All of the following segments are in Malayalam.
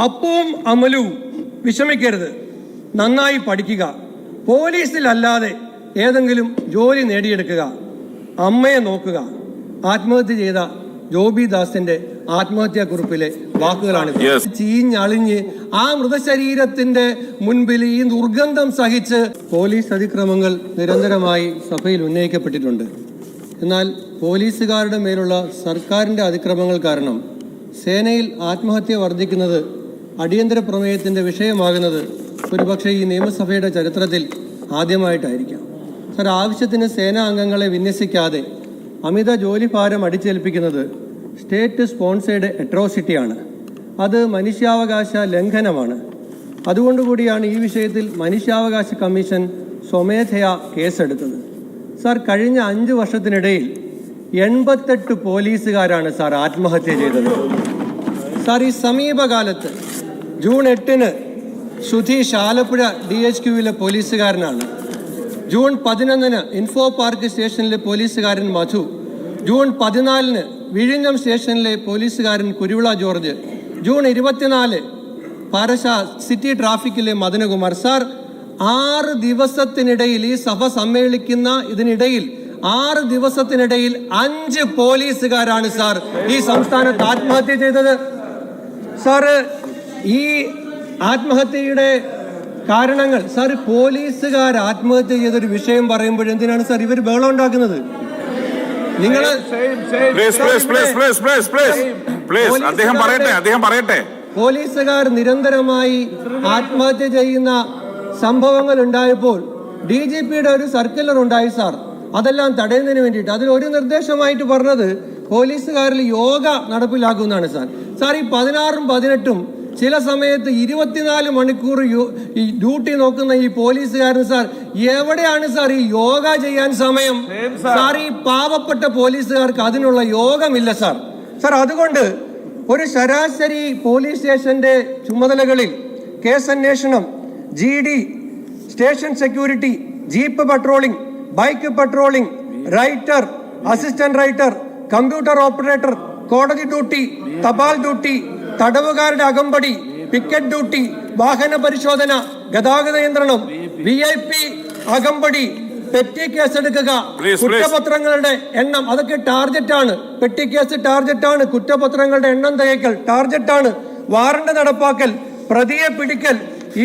അപ്പവും അമലവും വിഷമിക്കരുത്. നന്നായി പഠിക്കുക. പോലീസിലല്ലാതെ ഏതെങ്കിലും ജോലി നേടിയെടുക്കുക. അമ്മയെ നോക്കുക. ആത്മഹത്യ ചെയ്ത ജോബി ദാസിന്റെ ആത്മഹത്യാ കുറിപ്പിലെ വാക്കുകളാണ്. ചീഞ്ഞളിഞ്ഞ് ആ മൃതശരീരത്തിന്റെ മുൻപിൽ ഈ ദുർഗന്ധം സഹിച്ച് പോലീസ് അതിക്രമങ്ങൾ നിരന്തരമായി സഭയിൽ ഉന്നയിക്കപ്പെട്ടിട്ടുണ്ട്. എന്നാൽ പോലീസുകാരുടെ മേലുള്ള സർക്കാരിന്റെ അതിക്രമങ്ങൾ കാരണം സേനയിൽ ആത്മഹത്യ വർദ്ധിക്കുന്നത് അടിയന്തര പ്രമേയത്തിന്റെ വിഷയമാകുന്നത് ഒരുപക്ഷെ ഈ നിയമസഭയുടെ ചരിത്രത്തിൽ ആദ്യമായിട്ടായിരിക്കാം. സർ ആവശ്യത്തിന് സേനാ അംഗങ്ങളെ വിന്യസിക്കാതെ അമിത ജോലിഭാരം അടിച്ചേൽപ്പിക്കുന്നത് സ്റ്റേറ്റ് സ്പോൺസേഡ് അട്രോസിറ്റിയാണ്. അത് മനുഷ്യാവകാശ ലംഘനമാണ്. അതുകൊണ്ടുകൂടിയാണ് ഈ വിഷയത്തിൽ മനുഷ്യാവകാശ കമ്മീഷൻ സ്വമേധയാ കേസെടുത്തത്. സാർ കഴിഞ്ഞ അഞ്ച് വർഷത്തിനിടയിൽ എൺപത്തെട്ട് പോലീസുകാരാണ് സാർ ആത്മഹത്യ ചെയ്തത്. സാർ ഈ സമീപകാലത്ത് ജൂൺ എട്ടിന് സുധീഷ് ആലപ്പുഴ ഡി എച്ച് ക്യുവിലെ പോലീസുകാരനാണ്. ജൂൺ പതിനൊന്നിന് ഇൻഫോ പാർക്ക് സ്റ്റേഷനിലെ പോലീസുകാരൻ മധു. ജൂൺ പതിനാലിന് വിഴിഞ്ഞം സ്റ്റേഷനിലെ പോലീസുകാരൻ കുരുവിള ജോർജ്. ജൂൺ ഇരുപത്തിനാല് പാരശ സിറ്റി ട്രാഫിക്കിലെ മദനകുമാർ. സാർ ആറ് ദിവസത്തിനിടയിൽ ഈ സഭ സമ്മേളിക്കുന്ന ഇതിനിടയിൽ ആറ് ദിവസത്തിനിടയിൽ അഞ്ച് പോലീസുകാരാണ് സാർ ഈ സംസ്ഥാനത്ത് ആത്മഹത്യ ചെയ്തത്. സാറ് ഈ ആത്മഹത്യയുടെ കാരണങ്ങൾ സാർ പോലീസുകാർ ആത്മഹത്യ ചെയ്തൊരു വിഷയം പറയുമ്പോൾ എന്തിനാണ് സാർ ഇവർ ബഹളം ഉണ്ടാക്കുന്നത്? നിങ്ങൾ അദ്ദേഹം പറയട്ടെ അദ്ദേഹം പറയട്ടെ. പോലീസുകാർ നിരന്തരമായി ആത്മഹത്യ ചെയ്യുന്ന സംഭവങ്ങൾ ഉണ്ടായപ്പോൾ ഡി ജി പിയുടെ ഒരു സർക്കുലർ ഉണ്ടായി സാർ. അതെല്ലാം തടയുന്നതിന് വേണ്ടിയിട്ട്. അതിൽ ഒരു നിർദ്ദേശമായിട്ട് പറഞ്ഞത് പോലീസുകാരിൽ യോഗ നടപ്പിലാക്കുമെന്നാണ് സാർ. സാർ ഈ പതിനാറും പതിനെട്ടും ചില സമയത്ത് ഇരുപത്തിനാല് മണിക്കൂർ ഡ്യൂട്ടി നോക്കുന്ന ഈ പോലീസുകാരൻ സാർ എവിടെയാണ് സാർ ഈ യോഗ ചെയ്യാൻ സമയം? സാർ. ഈ പാവപ്പെട്ട പോലീസുകാർക്ക് അതിനുള്ള യോഗമില്ല സാർ. സാർ അതുകൊണ്ട് ഒരു ശരാശരി പോലീസ് സ്റ്റേഷന്റെ ചുമതലകളിൽ കേസ് അന്വേഷണം G D station security jeep patrolling bike patrolling writer assistant writer computer operator കോടതി ഡ്യൂട്ടി തപാൽ ഡ്യൂട്ടി തടവുകാരുടെ അകമ്പടി പിക്കറ്റ് ഡ്യൂട്ടി വാഹന പരിശോധന ഗതാഗത നിയന്ത്രണം വി ഐ പി അകമ്പടി പെറ്റി കേസ് എടുക്കുക Please, please. കുറ്റപത്രങ്ങളുടെ എണ്ണം അതൊക്കെ ടാർജറ്റ് ആണ്. പെട്ടി കേസ് ടാർജറ്റ് ആണ്. കുറ്റപത്രങ്ങളുടെ എണ്ണം തികയ്ക്കൽ ടാർജറ്റ് ആണ്. വാറണ്ട് നടപ്പാക്കൽ പ്രതിയെ പിടിക്കൽ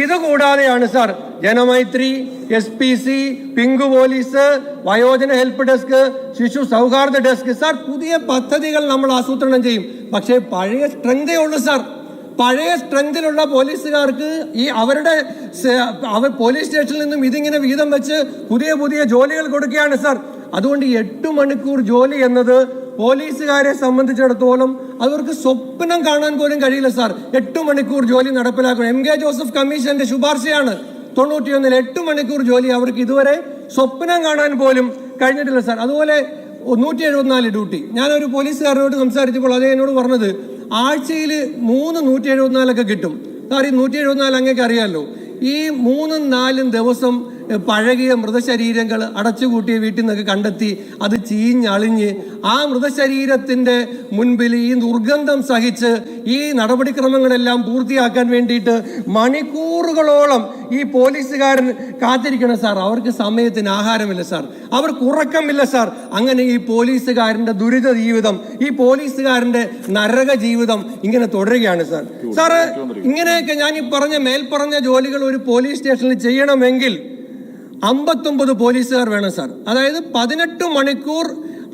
ഇത് കൂടാതെയാണ് sir Janamaithri S P C pink police വയോജന ഹെൽപ്പ് ഡെസ്ക് ശിശു സൗഹാർദ്ദ ഡെസ്ക്. സാർ പുതിയ പദ്ധതികൾ നമ്മൾ ആസൂത്രണം ചെയ്യും. പക്ഷേ പഴയ സ്ട്രെങ്തേ ഉള്ളൂ സാർ പഴയ സ്ട്രെങ്തിലുള്ള പോലീസുകാർക്ക് ഈ അവരുടെ അവർ പോലീസ് സ്റ്റേഷനിൽ നിന്നും ഇതിങ്ങനെ വീതം വെച്ച് പുതിയ പുതിയ ജോലികൾ കൊടുക്കുകയാണ് സാർ. അതുകൊണ്ട് എട്ട് മണിക്കൂർ ജോലി എന്നത് പോലീസുകാരെ സംബന്ധിച്ചിടത്തോളം അവർക്ക് സ്വപ്നം കാണാൻ പോലും കഴിയില്ല സാർ. എട്ട് മണിക്കൂർ ജോലി നടപ്പിലാക്കണം. എം കെ ജോസഫ് കമ്മീഷന്റെ ശുപാർശയാണ്. തൊണ്ണൂറ്റിയൊന്നിൽ എട്ട് മണിക്കൂർ ജോലി അവർക്ക് ഇതുവരെ സ്വപ്നം കാണാൻ പോലും കഴിഞ്ഞിട്ടില്ല സാർ. അതുപോലെ നൂറ്റി എഴുപത്തിനാല് ഡ്യൂട്ടി. ഞാനൊരു പോലീസുകാരനോട് സംസാരിച്ചപ്പോൾ അതേ എന്നോട് പറഞ്ഞത് ആഴ്ചയിൽ മൂന്ന് നൂറ്റി എഴുപത്തിനാലൊക്കെ കിട്ടും. സാർ ഈ നൂറ്റി എഴുപത്തിനാല് അങ്ങേക്ക് അറിയാമല്ലോ ഈ മൂന്നും നാലും ദിവസം പഴകിയ മൃതശരീരങ്ങൾ അടച്ചുകൂട്ടിയ വീട്ടിൽ നിന്നൊക്കെ കണ്ടെത്തി അത് ചീഞ്ഞളിഞ്ഞ് ആ മൃതശരീരത്തിന്റെ മുൻപിൽ ഈ ദുർഗന്ധം സഹിച്ച് ഈ നടപടിക്രമങ്ങളെല്ലാം പൂർത്തിയാക്കാൻ വേണ്ടിയിട്ട് മണിക്കൂറുകളോളം ഈ പോലീസുകാരൻ കാത്തിരിക്കണം സാർ. അവർക്ക് സമയത്തിന് ആഹാരമില്ല സാർ. അവർക്ക് ഉറക്കമില്ല സാർ. അങ്ങനെ ഈ പോലീസുകാരന്റെ ദുരിത ജീവിതം ഈ പോലീസുകാരന്റെ നരക ജീവിതം ഇങ്ങനെ തുടരുകയാണ് സാർ. സാറ് ഇങ്ങനെയൊക്കെ ഞാൻ ഈ പറഞ്ഞ മേൽപ്പറഞ്ഞ ജോലികൾ ഒരു പോലീസ് സ്റ്റേഷനിൽ ചെയ്യണമെങ്കിൽ അമ്പത്തൊമ്പത് പോലീസുകാർ വേണം സാർ. അതായത് പതിനെട്ട് മണിക്കൂർ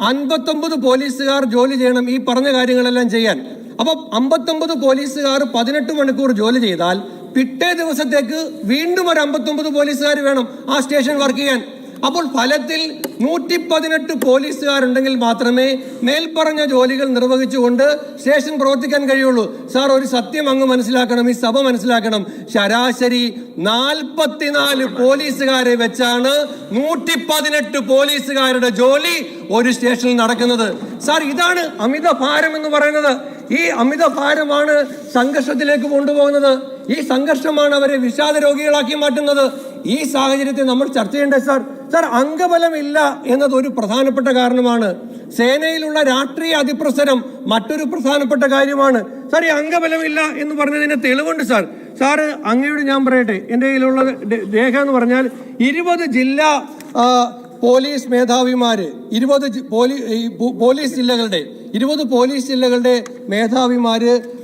അൻപത്തൊമ്പത് പോലീസുകാർ ജോലി ചെയ്യണം ഈ പറഞ്ഞ കാര്യങ്ങളെല്ലാം ചെയ്യാൻ. അപ്പൊ അമ്പത്തൊമ്പത് പോലീസുകാർ പതിനെട്ട് മണിക്കൂർ ജോലി ചെയ്താൽ പിറ്റേ ദിവസത്തേക്ക് വീണ്ടും ഒരു അമ്പത്തൊമ്പത് പോലീസുകാർ വേണം ആ സ്റ്റേഷൻ വർക്ക് ചെയ്യാൻ. അപ്പോൾ ഫലത്തിൽ നൂറ്റി പതിനെട്ട് പോലീസുകാരുണ്ടെങ്കിൽ മാത്രമേ മേൽപ്പറഞ്ഞ ജോലികൾ നിർവഹിച്ചുകൊണ്ട് സ്റ്റേഷൻ പ്രവർത്തിക്കാൻ കഴിയുള്ളൂ. സാർ ഒരു സത്യം അങ്ങ് മനസ്സിലാക്കണം ഈ സഭ മനസ്സിലാക്കണം. ശരാശരി നാൽപ്പത്തിനാല് പോലീസുകാരെ വെച്ചാണ് നൂറ്റി പതിനെട്ട് പോലീസുകാരുടെ ജോലി ഒരു സ്റ്റേഷനിൽ നടക്കുന്നത്. സാർ ഇതാണ് അമിത ഭാരം എന്ന് പറയുന്നത്. ഈ അമിത ഭാരമാണ് സംഘർഷത്തിലേക്ക് കൊണ്ടുപോകുന്നത്. ഈ സംഘർഷമാണ് അവരെ വിഷാദ രോഗികളാക്കി മാറ്റുന്നത്. ഈ സാഹചര്യത്തെ നമ്മൾ ചർച്ച ചെയ്യേണ്ടത് സാർ? സാർ അംഗബലമില്ല എന്നത് ഒരു പ്രധാനപ്പെട്ട കാരണമാണ്. സേനയിലുള്ള രാഷ്ട്രീയ അതിപ്രസരം മറ്റൊരു പ്രധാനപ്പെട്ട കാര്യമാണ്. സാർ ഈ അംഗബലമില്ല എന്ന് പറഞ്ഞതിന് തെളിവുണ്ട് സാർ. സാറ് അങ്ങയോട് ഞാൻ പറയട്ടെ. എന്റെ കയ്യിലുള്ള രേഖ എന്ന് പറഞ്ഞാൽ ഇരുപത് ജില്ലാ പോലീസ് മേധാവിമാര് ഇരുപത് പോലീസ് ജില്ലകളുടെ ഇരുപത് പോലീസ് ജില്ലകളുടെ മേധാവിമാര്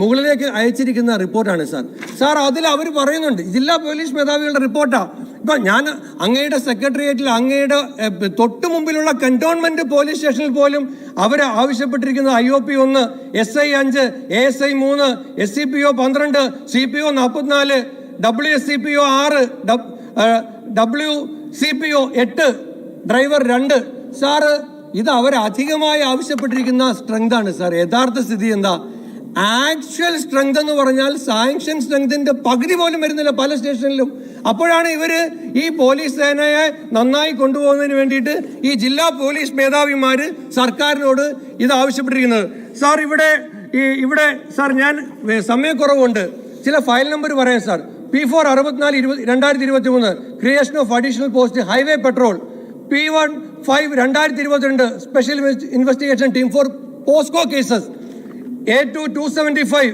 മുകളിലേക്ക് അയച്ചിരിക്കുന്ന റിപ്പോർട്ടാണ് സാർ. സാർ അതിൽ അവർ പറയുന്നുണ്ട് ജില്ലാ പോലീസ് മേധാവികളുടെ റിപ്പോർട്ടാണ് ഇപ്പൊ ഞാൻ അങ്ങയുടെ സെക്രട്ടേറിയറ്റിൽ അങ്ങയുടെ തൊട്ടു മുമ്പിലുള്ള കന്റോൺമെന്റ് പോലീസ് സ്റ്റേഷനിൽ പോലും അവർ ആവശ്യപ്പെട്ടിരിക്കുന്നത് ഐ ഒ പി ഒന്ന് എസ് ഐ അഞ്ച് എ എസ് ഐ മൂന്ന് എസ് സി പി ഒ പന്ത്രണ്ട് സി പി ഒ നാൽപ്പത്തിനാല് W S C P O ആറ് ഡബ്ല്യു സി പി ഒ എട്ട് ഡ്രൈവർ രണ്ട്. സാറ് ഇത് അവർ അധികമായി ആവശ്യപ്പെട്ടിരിക്കുന്ന സ്ട്രെങ്ത് ആണ് സാർ. യഥാർത്ഥ സ്ഥിതി എന്താ? ആക്ച്വൽ സ്ട്രെങ്ത് എന്ന് പറഞ്ഞാൽ സാങ്ഷൻ സ്ട്രെങ്തിന്റെ പകുതി പോലും വരുന്നില്ല പല സ്റ്റേഷനിലും. അപ്പോഴാണ് ഇവർ ഈ പോലീസ് സേനയെ നന്നായി കൊണ്ടുപോകുന്നതിന് വേണ്ടിയിട്ട് ഈ ജില്ലാ പോലീസ് മേധാവിമാർ സർക്കാരിനോട് ഇത് ആവശ്യപ്പെട്ടിരിക്കുന്നത്. സാർ ഇവിടെ ഈ ഇവിടെ സാർ ഞാൻ സമയക്കുറവുണ്ട്. ചില ഫയൽ നമ്പർ പറയാം സാർ. പി ഫോർ അറുപത്തിനാല് ഇരുപത് രണ്ടായിരത്തി ഇരുപത്തി മൂന്ന് creation of additional post highway patrol P one five രണ്ടായിരത്തി ഇരുപത്തിരണ്ട് special investigation team for POCSO cases A two two seventy five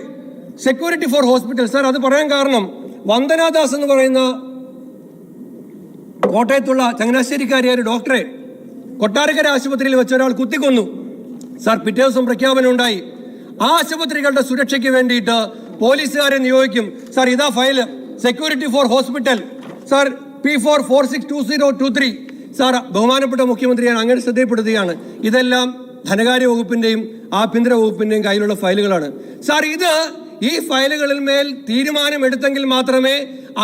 security for hospital sir അത് പറയാൻ കാരണം വന്ദനാദാസ് എന്ന് പറയുന്ന കോട്ടയത്തുള്ള ചങ്ങനാശ്ശേരിക്കാരിയ ഒരു ഡോക്ടറെ കൊട്ടാരക്കര ആശുപത്രിയിൽ വെച്ച് ഒരാൾ കുത്തിക്കൊന്നു. സാർ പിറ്റേ ദിവസം പ്രഖ്യാപനം ഉണ്ടായി. ആ ആശുപത്രികളുടെ സുരക്ഷയ്ക്ക് വേണ്ടിയിട്ട് പോലീസുകാരെ നിയോഗിക്കും. സാർ ഇതാ file security for hospital sir P four four six two zero two three sir ബഹുമാനപ്പെട്ട മുഖ്യമന്ത്രിയാണ് അങ്ങനെ ശ്രദ്ധയപ്പെടുത്തുകയാണ് ഇതെല്ലാം ധനകാര്യ വകുപ്പിന്റെയും ആഭ്യന്തര വകുപ്പിന്റെയും കയ്യിലുള്ള ഫയലുകളാണ്. സാർ ഇത് ഈ ഫയലുകളിൽ മേൽ തീരുമാനമെടുത്തെങ്കിൽ മാത്രമേ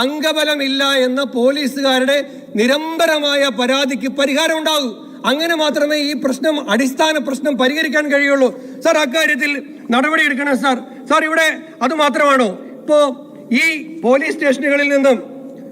അംഗബലമില്ല എന്ന പോലീസുകാരുടെ നിരന്തരമായ പരാതിക്ക് പരിഹാരം ഉണ്ടാകൂ. അങ്ങനെ മാത്രമേ ഈ പ്രശ്നം അടിസ്ഥാന പ്രശ്നം പരിഹരിക്കാൻ കഴിയുള്ളൂ. സാർ അക്കാര്യത്തിൽ നടപടി എടുക്കണം സാർ. സാർ ഇവിടെ അത് മാത്രമാണോ? ഇപ്പോ ഈ പോലീസ് സ്റ്റേഷനുകളിൽ നിന്നും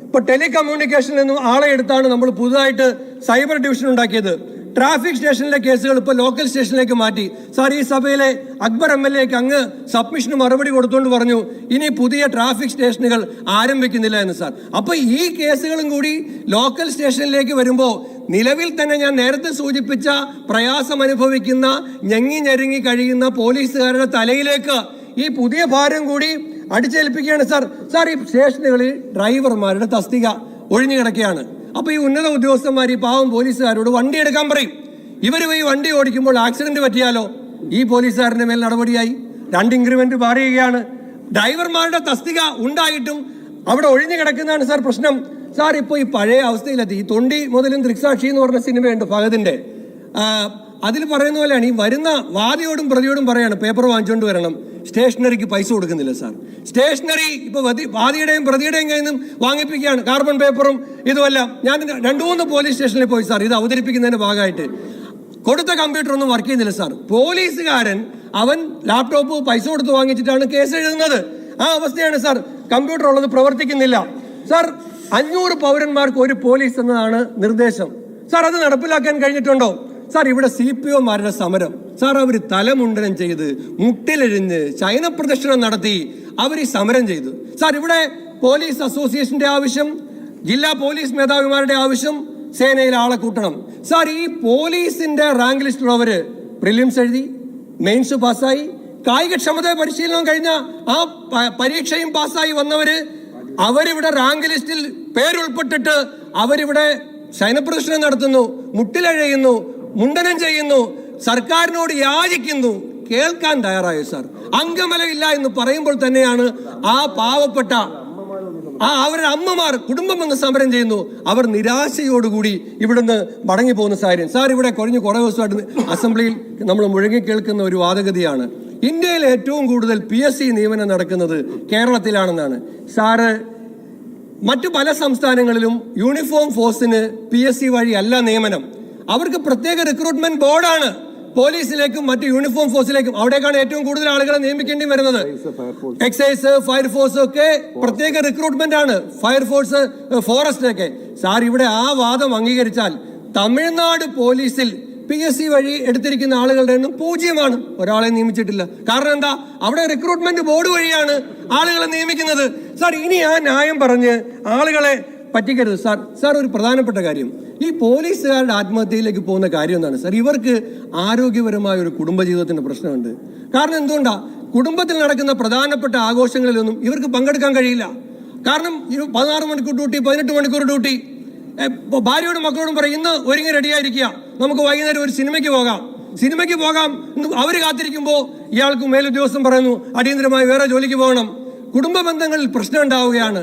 ഇപ്പൊ ടെലികമ്മ്യൂണിക്കേഷനിൽ നിന്നും ആളെ എടുത്താണ് നമ്മൾ പുതുതായിട്ട് സൈബർ ഡിവിഷൻ ഉണ്ടാക്കിയത്. ട്രാഫിക് സ്റ്റേഷനിലെ കേസുകൾ ഇപ്പോൾ ലോക്കൽ സ്റ്റേഷനിലേക്ക് മാറ്റി. സാർ ഈ സഭയിലെ അക്ബർ എം എൽ എക്ക് അങ്ങ് സബ്മിഷന് മറുപടി കൊടുത്തുകൊണ്ട് പറഞ്ഞു ഇനി പുതിയ ട്രാഫിക് സ്റ്റേഷനുകൾ ആരംഭിക്കുന്നില്ല എന്ന് സാർ. അപ്പോൾ ഈ കേസുകളും കൂടി ലോക്കൽ സ്റ്റേഷനിലേക്ക് വരുമ്പോൾ നിലവിൽ തന്നെ ഞാൻ നേരത്തെ സൂചിപ്പിച്ച പ്രയാസം അനുഭവിക്കുന്ന ഞെങ്ങി ഞെരുങ്ങി കഴിയുന്ന പോലീസുകാരുടെ തലയിലേക്ക് ഈ പുതിയ ഭാരം കൂടി അടിച്ചേൽപ്പിക്കുകയാണ് സാർ. സാർ ഈ സ്റ്റേഷനുകളിൽ ഡ്രൈവർമാരുടെ തസ്തിക ഒഴിഞ്ഞു കിടക്കുകയാണ്. അപ്പൊ ഈ ഉന്നത ഉദ്യോഗസ്ഥന്മാർ ഈ പാവം പോലീസുകാരോട് വണ്ടി എടുക്കാൻ പറയും. ഇവർ പോയി വണ്ടി ഓടിക്കുമ്പോൾ ആക്സിഡന്റ് പറ്റിയാലോ? ഈ പോലീസുകാരന്റെ മേൽ നടപടിയായി. രണ്ട് ഇൻക്രിമെന്റ് മാറിയുകയാണ് ഡ്രൈവർമാരുടെ തസ്തിക ഉണ്ടായിട്ടും അവിടെ ഒഴിഞ്ഞു കിടക്കുന്നതാണ് സാർ പ്രശ്നം. സാർ ഇപ്പോൾ ഈ പഴയ അവസ്ഥയിലെത്തി. ഈ തൊണ്ടി മുതലും ദൃക്സാക്ഷി എന്ന് പറഞ്ഞ സിനിമയുണ്ട് ഫഹദിന്റെ. അതിൽ പറയുന്ന പോലെയാണ് ഈ വരുന്ന വാദിയോടും പ്രതിയോടും പറയാണ് പേപ്പർ വാങ്ങിച്ചുകൊണ്ട് വരണം. സ്റ്റേഷനറിക്ക് പൈസ കൊടുക്കുന്നില്ല സാർ. സ്റ്റേഷനറി ഇപ്പൊ വാദിയുടെയും പ്രതിയുടെയും കയ്യിൽ നിന്നും വാങ്ങിപ്പിക്കുകയാണ്. കാർബൺ പേപ്പറും ഇതുമല്ല ഞാൻ രണ്ടു മൂന്ന് പോലീസ് സ്റ്റേഷനിൽ പോയി സാർ. ഇത് അവതരിപ്പിക്കുന്നതിന്റെ ഭാഗമായിട്ട്. കൊടുത്ത കമ്പ്യൂട്ടർ ഒന്നും വർക്ക് ചെയ്യുന്നില്ല സാർ. പോലീസുകാരൻ അവൻ ലാപ്ടോപ്പ് പൈസ കൊടുത്ത് വാങ്ങിച്ചിട്ടാണ് കേസ് എഴുതുന്നത്. ആ അവസ്ഥയാണ് സാർ. കമ്പ്യൂട്ടർ ഉള്ളത് പ്രവർത്തിക്കുന്നില്ല. സാർ അഞ്ഞൂറ് പൗരന്മാർക്ക് ഒരു പോലീസ് എന്നതാണ് നിർദ്ദേശം. സാർ അത് നടപ്പിലാക്കാൻ കഴിഞ്ഞിട്ടുണ്ടോ? സാർ ഇവിടെ സി പി ഒമാരുടെ സമരം. സാർ അവർ തലമുണ്ടനം ചെയ്ത് മുട്ടിലെഴിഞ്ഞ് ചൈന പ്രദക്ഷിണം നടത്തി അവർ ഈ സമരം ചെയ്തു. സാർ ഇവിടെ പോലീസ് അസോസിയേഷന്റെ ആവശ്യം ജില്ലാ പോലീസ് മേധാവിമാരുടെ ആവശ്യം സേനയിൽ ആളെ കൂട്ടണം. സാർ ഈ പോലീസിന്റെ റാങ്ക് ലിസ്റ്റിലുള്ളവര് പ്രിലിംസ് എഴുതി മെയിൻസ് പാസ്സായി കായികക്ഷമത പരിശീലനം കഴിഞ്ഞ ആ പരീക്ഷയും പാസ്സായി വന്നവര് അവരിവിടെ റാങ്ക് ലിസ്റ്റിൽ പേരുൾപ്പെട്ടിട്ട് അവരിവിടെ ശയനപ്രദർശനം നടത്തുന്നു മുട്ടിലഴയുന്നു മുണ്ടനം ചെയ്യുന്നു സർക്കാരിനോട് യാചിക്കുന്നു. കേൾക്കാൻ തയ്യാറായോ സാർ? അംഗമലയില്ല എന്ന് പറയുമ്പോൾ തന്നെയാണ് ആ പാവപ്പെട്ട ആ അവരുടെ അമ്മമാർ കുടുംബം വന്ന് സമരം ചെയ്യുന്നു. അവർ നിരാശയോടുകൂടി ഇവിടുന്ന് മടങ്ങി പോകുന്ന സാഹചര്യം. സാർ ഇവിടെ കുറഞ്ഞു കുറേ ദിവസമായിട്ട് അസംബ്ലിയിൽ നമ്മൾ മുഴങ്ങി കേൾക്കുന്ന ഒരു വാദഗതിയാണ്. ഇന്ത്യയിൽ ഏറ്റവും കൂടുതൽ പി എസ് സി നിയമനം നടക്കുന്നത് കേരളത്തിലാണെന്നാണ്. സാറ് മറ്റു പല സംസ്ഥാനങ്ങളിലും യൂണിഫോം ഫോഴ്സിന് പി എസ് സി വഴിയല്ല നിയമനം. അവർക്ക് പ്രത്യേക റിക്രൂട്ട്മെന്റ് ബോർഡാണ് പോലീസിലേക്കും മറ്റ് യൂണിഫോം ഫോഴ്സിലേക്കും അവിടേക്കാണ് ഏറ്റവും കൂടുതൽ ആളുകളെ നിയമിക്കേണ്ടി വരുന്നത്. എക്സൈസ് ഫയർഫോഴ്സ് ഒക്കെ പ്രത്യേക റിക്രൂട്ട്മെന്റ് ആണ്. ഫയർഫോഴ്സ് ഫോറസ്റ്റ് ഒക്കെ. സാർ ഇവിടെ ആ വാദം അംഗീകരിച്ചാൽ തമിഴ്നാട് പോലീസിൽ പി എസ് സി വഴി എടുത്തിരിക്കുന്ന ആളുകളുടെ എണ്ണം പൂജ്യമാണ്. ഒരാളെ നിയമിച്ചിട്ടില്ല. കാരണം എന്താ? അവിടെ റിക്രൂട്ട്മെന്റ് ബോർഡ് വഴിയാണ് ആളുകളെ നിയമിക്കുന്നത്. സാർ ഇനി ആ ന്യായം പറഞ്ഞ് ആളുകളെ പറ്റിക്കരുത്. സാർ സാർ ഒരു പ്രധാനപ്പെട്ട കാര്യം. ഈ പോലീസുകാരുടെ ആത്മഹത്യയിലേക്ക് പോകുന്ന കാര്യം എന്താണ്? സാർ ഇവർക്ക് ആരോഗ്യപരമായ ഒരു കുടുംബജീവിതത്തിന്റെ പ്രശ്നമുണ്ട്. കാരണം എന്തുകൊണ്ടാ? കുടുംബത്തിൽ നടക്കുന്ന പ്രധാനപ്പെട്ട ആഘോഷങ്ങളിലൊന്നും ഇവർക്ക് പങ്കെടുക്കാൻ കഴിയില്ല. കാരണം പതിനാറ് മണിക്കൂർ ഡ്യൂട്ടി പതിനെട്ട് മണിക്കൂർ ഡ്യൂട്ടി. ഭാര്യയോടും മക്കളോടും പറയും ഇന്ന് ഒരുങ്ങി റെഡിയായിരിക്കുക. നമുക്ക് വൈകുന്നേരം ഒരു സിനിമയ്ക്ക് പോകാം. സിനിമയ്ക്ക് പോകാം അവർ കാത്തിരിക്കുമ്പോൾ ഇയാൾക്ക് മേലുദ്യോഗസ്ഥൻ പറയുന്നു അടിയന്തരമായി വേറെ ജോലിക്ക് പോകണം. കുടുംബ ബന്ധങ്ങളിൽ പ്രശ്നം ഉണ്ടാവുകയാണ്.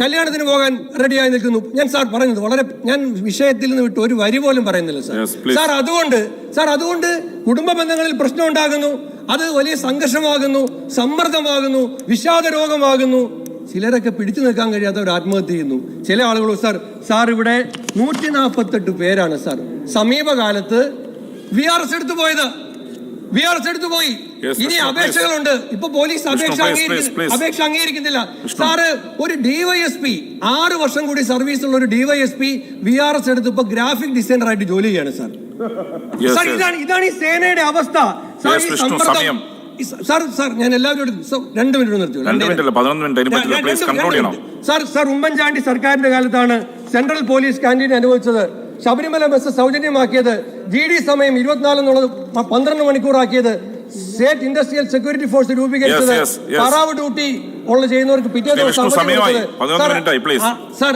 കല്യാണത്തിന്. പോകാൻ റെഡിയായി നിൽക്കുന്നു. ഞാൻ സാർ പറയുന്നത് വളരെ ഞാൻ വിഷയത്തിൽ നിന്ന് വിട്ട് ഒരു വരി പോലും പറയുന്നില്ല സാർ. സാർ അതുകൊണ്ട് സാർ അതുകൊണ്ട് കുടുംബ ബന്ധങ്ങളിൽ പ്രശ്നം ഉണ്ടാകുന്നു. അത് വലിയ സംഘർഷമാകുന്നു സമ്മർദ്ദമാകുന്നു വിഷാദ രോഗമാകുന്നു ചിലരൊക്കെ പിടിച്ചു നിൽക്കാൻ കഴിയാത്തവർ ആത്മഹത്യ ചെയ്യുന്നു. ചില ആളുകൾ സാർ സാർ ഇവിടെ നൂറ്റി നാൽപ്പത്തെട്ട് പേരാണ് സാർ. സമീപകാലത്ത് വി ആർ എസ് എടുത്തു പോയത്. വി ആർ എടുത്തു പോയി. ഇനി അപേക്ഷകളുണ്ട്. ഇപ്പൊ പോലീസ് അപേക്ഷ. അപേക്ഷ അംഗീകരിക്കുന്നില്ല. സാറ് ഒരു ഡിവൈഎസ്പി ആറ് വർഷം കൂടി സർവീസ് ഉള്ള ഒരു ഡിവൈഎസ്പി വി ആർ എസ് എടുത്ത് ഇപ്പൊ ഗ്രാഫിക് ഡിസൈനർ ആയിട്ട് ജോലി ചെയ്യാണ് സാർ. സാർ ഇതാണ് ഇതാണ് ഈ സേനയുടെ അവസ്ഥ. സാർ ഈ സമ്മർദ്ദം- സാർ സാർ ഞാൻ എല്ലാവരോടും സർ, രണ്ട് മിനിറ്റ് നിർത്തി സാർ സാർ ഉമ്മൻചാണ്ടി സർക്കാരിന്റെ കാലത്താണ് സെൻട്രൽ പോലീസ് ക്യാന്റീൻ അനുവദിച്ചത്. ശബരിമല ബസ് സൗജന്യമാക്കിയത് ജി ഡി സമയം ഇരുപത്തിനാല് എന്നുള്ളത് പന്ത്രണ്ട് മണിക്കൂറാക്കിയത് സ്റ്റേറ്റ് ഇൻഡസ്ട്രിയൽ സെക്യൂരിറ്റി ഫോഴ്സ് രൂപീകരിച്ചത്. പറാവ് ഡ്യൂട്ടി ഉള്ള ചെയ്യുന്നവർക്ക് പിറ്റേ ദിവസം സർ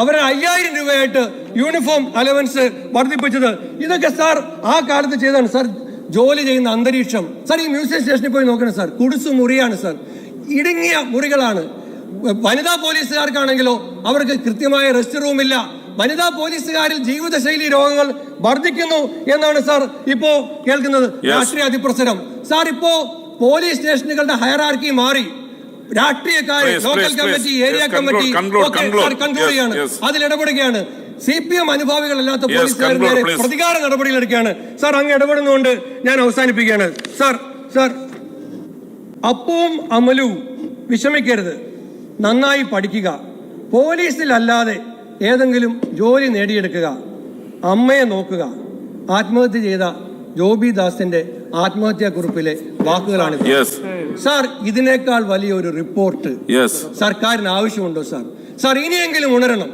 അവരെ അയ്യായിരം രൂപയായിട്ട് യൂണിഫോം അലവൻസ് വർദ്ധിപ്പിച്ചത്. ഇതൊക്കെ സാർ ആ കാലത്ത് ചെയ്താണ് സാർ ജോലി ചെയ്യുന്ന അന്തരീക്ഷം. സാർ ഈ മ്യൂസിയം സ്റ്റേഷനിൽ പോയി നോക്കണം സാർ. കുടിസു മുറിയാണ് സാർ. ഇടുങ്ങിയ മുറികളാണ്. വനിതാ പോലീസുകാർക്കാണെങ്കിലോ അവർക്ക് കൃത്യമായ റെസ്റ്റ് റൂമില്ല. വനിതാ പോലീസുകാരിൽ ജീവിതശൈലി രോഗങ്ങൾ വർദ്ധിക്കുന്നു എന്നാണ് സാർ ഇപ്പോ കേൾക്കുന്നത്. രാഷ്ട്രീയ അതിപ്രസരം. സാർ ഇപ്പോ പോലീസ് സ്റ്റേഷനുകളുടെ ഹയറാർക്കി മാറി. രാഷ്ട്രീയക്കാരെ local committee area committee Yes, ചെയ്യാണ്. അതിൽ ഇടപെടുകയാണ്. സി പി എം അനുഭാവികളല്ലാത്ത പോലീസുകാർ നേരെ. പ്രതികാര നടപടികൾ എടുക്കുകയാണ് സാർ അങ്ങ് ഇടപെടുന്നതുകൊണ്ട് ഞാൻ അവസാനിപ്പിക്കുകയാണ്. സാർ സാർ അപ്പവും അമലും വിഷമിക്കരുത്. നന്നായി പഠിക്കുക. പോലീസിലല്ലാതെ ഏതെങ്കിലും ജോലി നേടിയെടുക്കുക അമ്മയെ നോക്കുക ആത്മഹത്യ ചെയ്ത ജോബി ദാസിന്റെ ആത്മഹത്യാ കുറിപ്പിലെ വാക്കുകളാണ് സാർ ഇതിനേക്കാൾ വലിയൊരു റിപ്പോർട്ട്. സർക്കാരിന് ആവശ്യമുണ്ടോ സാർ? സാർ ഇനിയെങ്കിലും ഉണരണം.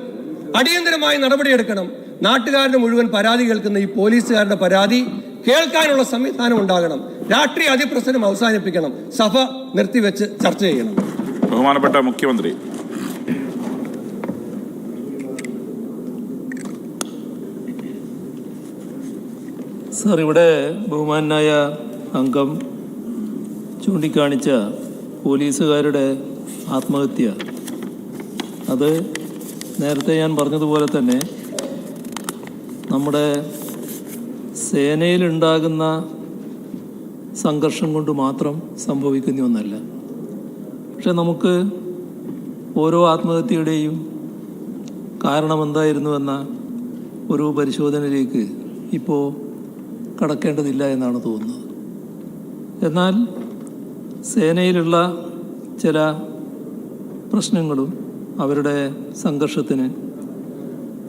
അടിയന്തരമായി നടപടിയെടുക്കണം. നാട്ടുകാരുടെ മുഴുവൻ പരാതി കേൾക്കുന്ന ഈ പോലീസുകാരുടെ പരാതി കേൾക്കാനുള്ള സംവിധാനം ഉണ്ടാകണം. രാഷ്ട്രീയ അതിപ്രസരം അവസാനിപ്പിക്കണം. സഭ നിർത്തിവെച്ച് ചർച്ച ചെയ്യണം. ബഹുമാനപ്പെട്ട മുഖ്യമന്ത്രി സാർ ഇവിടെ ബഹുമാനായ അംഗം ചൂണ്ടിക്കാണിച്ച പോലീസുകാരുടെ ആത്മഹത്യ. അത് നേരത്തെ ഞാൻ പറഞ്ഞതുപോലെ തന്നെ നമ്മുടെ സേനയിലുണ്ടാകുന്ന സംഘർഷം കൊണ്ട് മാത്രം സംഭവിക്കുന്ന ഒന്നല്ല. പക്ഷെ നമുക്ക് ഓരോ ആത്മഹത്യയുടെയും കാരണമെന്തായിരുന്നുവെന്ന ഒരു പരിശോധനയിലേക്ക് ഇപ്പോൾ കടക്കേണ്ടതില്ല എന്നാണ് തോന്നുന്നത്. എന്നാൽ സേനയിലുള്ള ചില പ്രശ്നങ്ങളും അവരുടെ സംഘർഷത്തിന്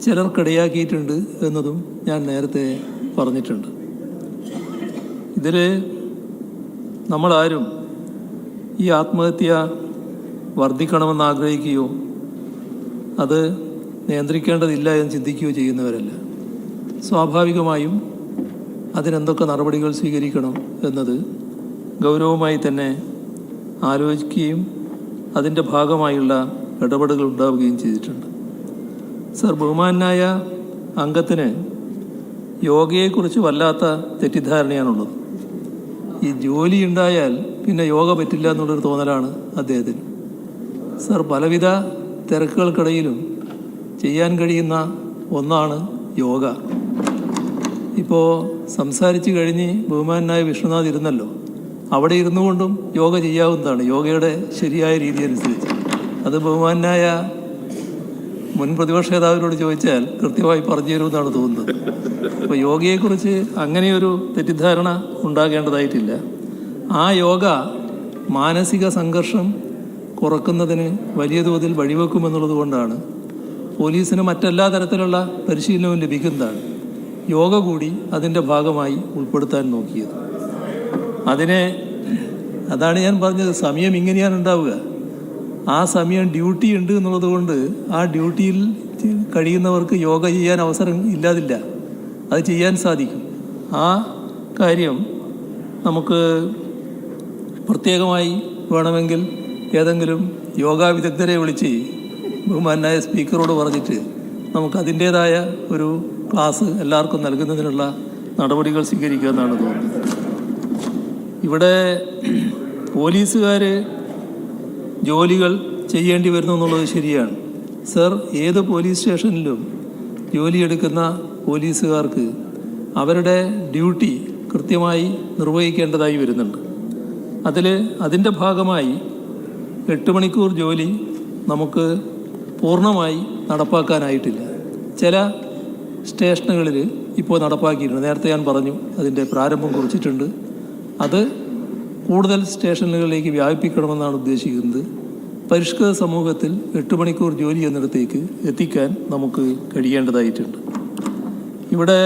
ചിലർക്കിടയാക്കിയിട്ടുണ്ട് എന്നതും ഞാൻ നേരത്തെ പറഞ്ഞിട്ടുണ്ട്. ഇതിൽ നമ്മളാരും ഈ ആത്മഹത്യ വർദ്ധിക്കണമെന്ന് ആഗ്രഹിക്കുകയോ അത് നിയന്ത്രിക്കേണ്ടതില്ല എന്ന് ചിന്തിക്കുകയോ ചെയ്യുന്നവരല്ല. സ്വാഭാവികമായും അതിനെന്തൊക്കെ നടപടികൾ സ്വീകരിക്കണം എന്നത് ഗൗരവമായി തന്നെ ആലോചിക്കുകയും അതിന്റെ ഭാഗമായുള്ള ഇടപെടലുകൾ ഉണ്ടാവുകയും ചെയ്തിട്ടുണ്ട്. സർ ബഹുമാനായ അംഗത്തിന് യോഗയെക്കുറിച്ച് വല്ലാത്ത തെറ്റിദ്ധാരണയാണുള്ളത്. ഈ ജോലി ഉണ്ടായാൽ പിന്നെ യോഗ പറ്റില്ല എന്നുള്ളൊരു തോന്നലാണ് അദ്ദേഹത്തിന്. സർ പലവിധ തിരക്കുകൾക്കിടയിലും ചെയ്യാൻ കഴിയുന്ന ഒന്നാണ് യോഗ. ഇപ്പോൾ സംസാരിച്ചു കഴിഞ്ഞ് ബഹുമാനായ വിഷ്ണുനാഥ് ഇരുന്നല്ലോ. അവിടെ ഇരുന്നു കൊണ്ടും യോഗ ചെയ്യാവുന്നതാണ്. യോഗയുടെ ശരിയായ രീതി അനുസരിച്ച്. അത് ബഹുമാനായ മുൻ പ്രതിപക്ഷ നേതാവിനോട് ചോദിച്ചാൽ കൃത്യമായി പറഞ്ഞു തരുമെന്നാണ് തോന്നുന്നത്. അപ്പോൾ യോഗയെക്കുറിച്ച് അങ്ങനെയൊരു തെറ്റിദ്ധാരണ ഉണ്ടാകേണ്ടതായിട്ടില്ല. ആ യോഗ മാനസിക സംഘർഷം കുറക്കുന്നതിന് വലിയ തോതിൽ വഴിവെക്കുമെന്നുള്ളത് കൊണ്ടാണ് പോലീസിന് മറ്റെല്ലാ തരത്തിലുള്ള പരിശീലനവും ലഭിക്കുന്നതാണ്. യോഗ കൂടി അതിന്റെ ഭാഗമായി ഉൾപ്പെടുത്താൻ നോക്കിയത്. അതിനെ അതാണ് ഞാൻ പറഞ്ഞത് സമയം ഇങ്ങനെയാണ് ഉണ്ടാവുക. ആ സമയം ഡ്യൂട്ടി ഉണ്ട് എന്നുള്ളത് കൊണ്ട് ആ ഡ്യൂട്ടിയിൽ കഴിയുന്നവർക്ക് യോഗ ചെയ്യാൻ അവസരം ഇല്ലാതില്ല. അത് ചെയ്യാൻ സാധിക്കും. ആ കാര്യം നമുക്ക് പ്രത്യേകമായി വേണമെങ്കിൽ ഏതെങ്കിലും യോഗാ വിദഗ്ധരെ വിളിച്ച് ബഹുമാനായ സ്പീക്കറോട് പറഞ്ഞിട്ട് നമുക്ക് അതിന്റേതായ ഒരു ക്ലാസ് എല്ലാവർക്കും നൽകുന്നതിനുള്ള നടപടികൾ സ്വീകരിക്കുക എന്നാണ് തോന്നുന്നത്. ഇവിടെ പോലീസുകാർ ജോലികൾ ചെയ്യേണ്ടി വരുന്നു എന്നുള്ളത് ശരിയാണ്. സർ ഏത് പോലീസ് സ്റ്റേഷനിലും ജോലിയെടുക്കുന്ന പോലീസുകാർക്ക് അവരുടെ ഡ്യൂട്ടി കൃത്യമായി നിർവഹിക്കേണ്ടതായി വരുന്നുണ്ട്. അതിൽ അതിന്റെ ഭാഗമായി എട്ട് മണിക്കൂർ ജോലി നമുക്ക് പൂർണമായി നടപ്പാക്കാനായിട്ടില്ല. ചില സ്റ്റേഷനുകളിൽ ഇപ്പോൾ നടപ്പാക്കിയിട്ടുണ്ട്. നേരത്തെ ഞാൻ പറഞ്ഞു അതിന്റെ പ്രാരംഭം കുറിച്ചിട്ടുണ്ട്. അത് കൂടുതൽ സ്റ്റേഷനുകളിലേക്ക് വ്യാപിപ്പിക്കണമെന്നാണ് ഉദ്ദേശിക്കുന്നത്. പരിഷ്കൃത സമൂഹത്തിൽ എട്ട് മണിക്കൂർ ജോലി എന്നിടത്തേക്ക് എത്തിക്കാൻ നമുക്ക് കഴിയേണ്ടതായിട്ടുണ്ട്. ഇവിടെ